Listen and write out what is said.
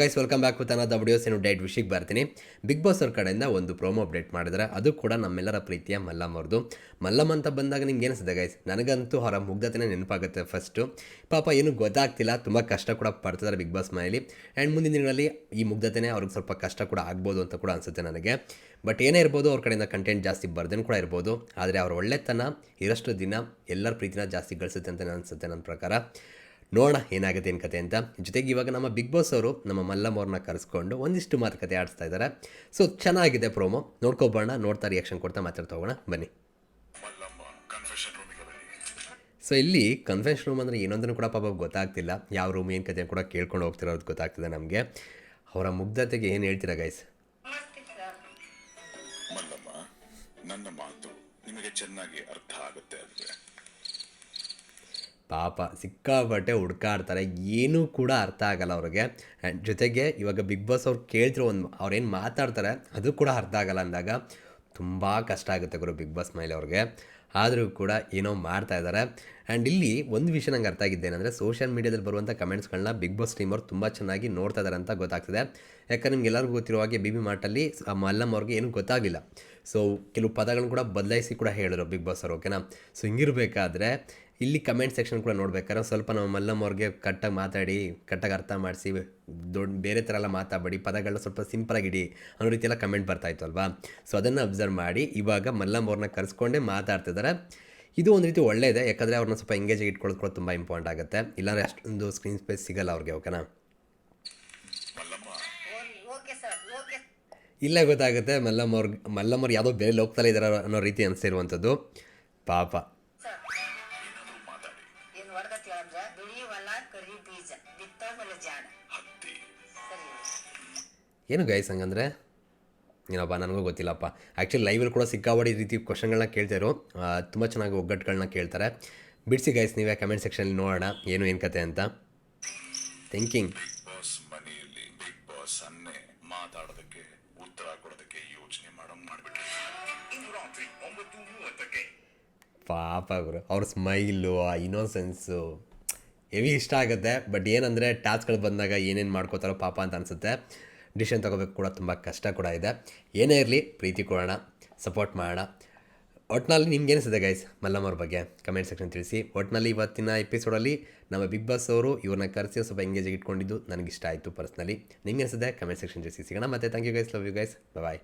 Guys welcome back with ಅನ್ನೋದು videos ಏನು diet ವಿಷಯಕ್ಕೆ ಬರ್ತೀನಿ. ಬಿಗ್ ಬಾಸ್ ಅವ್ರ ಕಡೆಯಿಂದ ಒಂದು ಪ್ರೋಮೋ ಅಪ್ಡೇಟ್ ಮಾಡಿದ್ರೆ. ಅದು ಕೂಡ ನಮ್ಮೆಲ್ಲರ ಪ್ರೀತಿಯ ಮಲ್ಲಮ್ ಅವ್ರದ್ದು ಮಲ್ಲಮ್ ಅಂತ ಬಂದಾಗ ನಿಮ್ಗೆ ಏನಿಸಿದೆ ಗೈಸ್ ನನಗಂತೂ ಅವರ ಮುಗ್ಧತೆನೇ ನೆನಪಾಗುತ್ತೆ ಫಸ್ಟು ಪಾಪ ಏನು ಗೊತ್ತಾಗ್ತಿಲ್ಲ. ತುಂಬ ಕಷ್ಟ ಕೂಡ ಪಡ್ತಿದ್ದಾರೆ ಬಿಗ್ ಬಾಸ್ ಮನೆಯಲ್ಲಿ ಆ್ಯಂಡ್ ಮುಂದಿನ ದಿನಗಳಲ್ಲಿ ಈ ಮುಗ್ಧತೆನೇ ಅವ್ರಿಗೆ ಸ್ವಲ್ಪ ಕಷ್ಟ ಕೂಡ ಆಗ್ಬೋದು ಅಂತ ಕೂಡ ಅನಿಸುತ್ತೆ ನನಗೆ. ಬಟ್ ಏನೇ ಇರ್ಬೋದು ಅವ್ರ ಕಡೆಯಿಂದ ಕಂಟೆಂಟ್ ಜಾಸ್ತಿ ಬರ್ದೇನು ಕೂಡ ಇರ್ಬೋದು. ಆದರೆ ಅವ್ರ ಒಳ್ಳೆತನ ಇರಷ್ಟು ದಿನ ಎಲ್ಲರ ಪ್ರೀತಿನ ಜಾಸ್ತಿ ಗಳಿಸುತ್ತೆ ಅಂತ ಅನಿಸುತ್ತೆ ನನ್ನ ಪ್ರಕಾರ. ನೋಡೋಣ ಏನಾಗುತ್ತೆ ಏನು ಕತೆ ಅಂತ. ಜೊತೆಗೆ ಇವಾಗ ನಮ್ಮ ಬಿಗ್ ಬಾಸ್ ಅವರು ನಮ್ಮ ಮಲ್ಲಮ್ಮ ಅವ್ರನ್ನ ಕರೆಸ್ಕೊಂಡು ಒಂದಿಷ್ಟು ಮಾತುಕತೆ ಆಡಿಸ್ತಾ ಇದ್ದಾರೆ. ಸೊ ಚೆನ್ನಾಗಿದೆ ಪ್ರೋಮೋ ನೋಡ್ಕೊಬೋಣ ನೋಡ್ತಾ ರಿಯಾಕ್ಷನ್ ಕೊಡ್ತಾ ಮಾತಾಡ್ತಾ ಹೋಗೋಣ. ಬನ್ನಿ. ಸೊ ಇಲ್ಲಿ ಕನ್ಫೆಷನ್ ರೂಮ್ ಅಂದರೆ ಏನೊಂದನ್ನು ಕೂಡ ಪಾಪ ಗೊತ್ತಾಗ್ತಿಲ್ಲ. ಯಾವ ರೂಮ್ ಏನು ಕತೆ ಕೂಡ ಕೇಳ್ಕೊಂಡು ಹೋಗ್ತಿರೋದು ಗೊತ್ತಾಗ್ತಿದೆ ನಮಗೆ. ಅವರ ಮುಗ್ಧತೆಗೆ ಏನು ಹೇಳ್ತೀರಾ ಗೈಸ್ ಮಲ್ಲಮ್ಮ ನನ್ನ ಮಾತು ನಿಮಗೆ ಚೆನ್ನಾಗಿ ಅರ್ಥ ಆಗುತ್ತೆ ಪಾಪ ಸಿಕ್ಕಾಪಟ್ಟೆ ಹುಡ್ಕಾಡ್ತಾರೆ. ಏನೂ ಕೂಡ ಅರ್ಥ ಆಗಲ್ಲ ಅವ್ರಿಗೆ. ಆ್ಯಂಡ್ ಜೊತೆಗೆ ಇವಾಗ ಬಿಗ್ ಬಾಸ್ ಅವ್ರು ಕೇಳ್ತಿರೋ ಒಂದು ಅವ್ರೇನು ಮಾತಾಡ್ತಾರೆ ಅದು ಕೂಡ ಅರ್ಥ ಆಗಲ್ಲ ಅಂದಾಗ ತುಂಬ ಕಷ್ಟ ಆಗುತ್ತೆ ಗುರು ಬಿಗ್ ಬಾಸ್ ಮೇಲೆ ಅವ್ರಿಗೆ. ಆದರೂ ಕೂಡ ಏನೋ ಮಾಡ್ತಾ ಇದ್ದಾರೆ. ಆ್ಯಂಡ್ ಇಲ್ಲಿ ಒಂದು ವಿಷಯ ನಂಗೆ ಅರ್ಥ ಆಗಿದ್ದೇನೆಂದರೆ ಸೋಷಿಯಲ್ ಮೀಡಿಯಾದಲ್ಲಿ ಬರುವಂಥ ಕಮೆಂಟ್ಸ್ಗಳನ್ನ ಬಿಗ್ ಬಾಸ್ ಟೀಮ್ ಅವ್ರು ತುಂಬ ಚೆನ್ನಾಗಿ ನೋಡ್ತಾ ಇದ್ದಾರೆ ಅಂತ ಗೊತ್ತಾಗ್ತಿದೆ. ಯಾಕಂದ್ರೆ ನಿಮ್ಗೆ ಎಲ್ಲರಿಗೂ ಗೊತ್ತಿರೋ ಹಾಗೆ ಬಿ ಬಿ ಮಾರ್ಟಲ್ಲಿ ಮಲ್ಲಮ್ ಅವ್ರಿಗೆ ಏನೂ ಗೊತ್ತಾಗಲಿಲ್ಲ. ಸೊ ಕೆಲವು ಪದಗಳನ್ನ ಕೂಡ ಬದಲಾಯಿಸಿ ಕೂಡ ಹೇಳಿದ್ರು ಬಿಗ್ ಬಾಸ್ ಅವರು ಓಕೆನಾ ಸೊ ಹಿಂಗಿರಬೇಕಾದ್ರೆ ಇಲ್ಲಿ ಕಮೆಂಟ್ ಸೆಕ್ಷನ್ ಕೂಡ ನೋಡ್ಬೇಕಾದ್ರೆ ಸ್ವಲ್ಪ ನಾವು ಮಲ್ಲಮ್ಮ ಅವ್ರಿಗೆ ಕಟ್ಟಾಗಿ ಮಾತಾಡಿ, ಕಟ್ಟಾಗಿ ಅರ್ಥ ಮಾಡಿಸಿ ದೊಡ್ಡ ಬೇರೆ ಥರ ಎಲ್ಲ ಮಾತಾಡಬೇಡಿ ಪದಗಳನ್ನ ಸ್ವಲ್ಪ ಸಿಂಪಲಾಗಿ ಇಡಿ ಅನ್ನೋ ರೀತಿಯೆಲ್ಲ ಕಮೆಂಟ್ ಬರ್ತಾಯಿತ್ತು ಅಲ್ವಾ? ಸೊ ಅದನ್ನು ಅಬ್ಸರ್ವ್ ಮಾಡಿ, ಇವಾಗ ಮಲ್ಲಮ್ಮ ಅವ್ರನ್ನ ಕರೆಸ್ಕೊಂಡೇ ಮಾತಾಡ್ತಿದ್ದಾರೆ ಇದು ಒಂದು ರೀತಿ ಒಳ್ಳೆಯದೇ ಯಾಕಂದರೆ ಅವ್ರನ್ನ ಸ್ವಲ್ಪ ಎಂಗೇಜಾಗಿ ಇಟ್ಕೊಳ್ಳೋದು ಕೂಡ ತುಂಬ ಇಂಪಾರ್ಟೆಂಟ್ ಆಗುತ್ತೆ. ಇಲ್ಲಾಂದರೆ ಅಷ್ಟೊಂದು ಸ್ಕ್ರೀನ್ ಸ್ಪೇಸ್ ಸಿಗಲ್ಲ ಅವ್ರಿಗೆ ಓಕೆನಾ ಇಲ್ಲೇ ಗೊತ್ತಾಗುತ್ತೆ, ಮಲ್ಲಮ್ಮ ಅವ್ರಿಗೆ ಮಲ್ಲಮ್ಮ ಅವ್ರು ಯಾವುದೋ ಬೇರೆ ಲೋಕದಲ್ಲೇ ಇದ್ದಾರೆ ಅನ್ನೋ ರೀತಿ ಅನಿಸ್ತಿರುವಂಥದ್ದು ಪಾಪ. ಬಿಳಿ ಹೊಲ ಕರಿ ಬೀಜ ಬಿತ್ತೋ ಹೊಲ ಜಾಣ ಸರಿ. ಏನು ಗೈಸ್ ಹಂಗಂದ್ರೆ? ಏನಪ್ಪ ನನಗೂ ಗೊತ್ತಿಲ್ಲಪ್ಪ. ಆ್ಯಕ್ಚುಲಿ ಲೈವಲ್ಲಿ ಕೂಡ ಸಿಕ್ಕಾಬಡಿ ಈ ರೀತಿ ಕ್ವಶನ್ಗಳನ್ನ ಕೇಳ್ತಾರೋ ತುಂಬ ಚೆನ್ನಾಗಿ ಒಗ್ಗಟ್ಟುಗಳನ್ನ ಕೇಳ್ತಾರೆ. ಬಿಡಿಸಿ ಗೈಸ್ ನೀವೇ ಕಮೆಂಟ್ ಸೆಕ್ಷನಲ್ಲಿ ನೋಡೋಣ ಏನು ಏನು ಕತೆ ಅಂತ. ಥಿಂಕಿಂಗ್ ಬಿಗ್ ಬಾಸ್ ಮನೆಯಲ್ಲಿ ಬಿಗ್ ಬಾಸ್ ಅನ್ನೇ ಮಾತಾಡೋದಕ್ಕೆ ಉತ್ತರ ಕೊಡೋದಕ್ಕೆ ಯೋಚನೆ ಮಾಡೋ ಮಾಡ್ಬಿಟ್ರಿ. ರಾತ್ರಿ ಒಂಬತ್ತು ಮೂವತ್ತಕ್ಕೆ. ಪಾಪ ಗುರು ಅವ್ರ ಸ್ಮೈಲು ಆ ಇನೋಸೆನ್ಸು ಹೆವಿ ಇಷ್ಟ ಆಗುತ್ತೆ ಬಟ್ ಏನಂದರೆ ಟಾಸ್ಕ್ಗಳು ಬಂದಾಗ ಏನೇನು ಮಾಡ್ಕೋತಾರೋ ಪಾಪ ಅಂತ ಅನಿಸುತ್ತೆ. ಡಿಸಿಷನ್ ತೊಗೋಬೇಕು ಕೂಡ ತುಂಬ ಕಷ್ಟ ಕೂಡ ಇದೆ. ಏನೇ ಇರಲಿ ಪ್ರೀತಿ ಕೊಡೋಣ ಸಪೋರ್ಟ್ ಮಾಡೋಣ. ಒಟ್ನಲ್ಲಿ ನಿಮ್ಗೆ ಏನಿಸಿದೆ ಗೈಸ್ ಮಲ್ಲಮ್ಮ ಅವ್ರ ಬಗ್ಗೆ ಕಮೆಂಟ್ ಸೆಕ್ಷನ್ ತಿಳಿಸಿ. ಒಟ್ನಲ್ಲಿ ಇವತ್ತಿನ ಎಪಿಸೋಡಲ್ಲಿ ನಮ್ಮ ಬಿಗ್ ಬಾಸ್ ಅವರು ಇವ್ರನ್ನ ಕರೆಸಿ ಸ್ವಲ್ಪ ಎಂಗೇಜ್ ಇಟ್ಕೊಂಡಿದ್ದು ನನಗೆ ಇಷ್ಟ ಆಯಿತು ಪರ್ಸ್ನಲಿ ನಿಮ್ಗೆ ಅನಿಸಿದೆ ಕಮೆಂಟ್ ಸೆಕ್ಷನ್ ತಿಳಿಸಿ. ಸಿಗೋಣ ಮತ್ತೆ. Thank you guys love you guys bye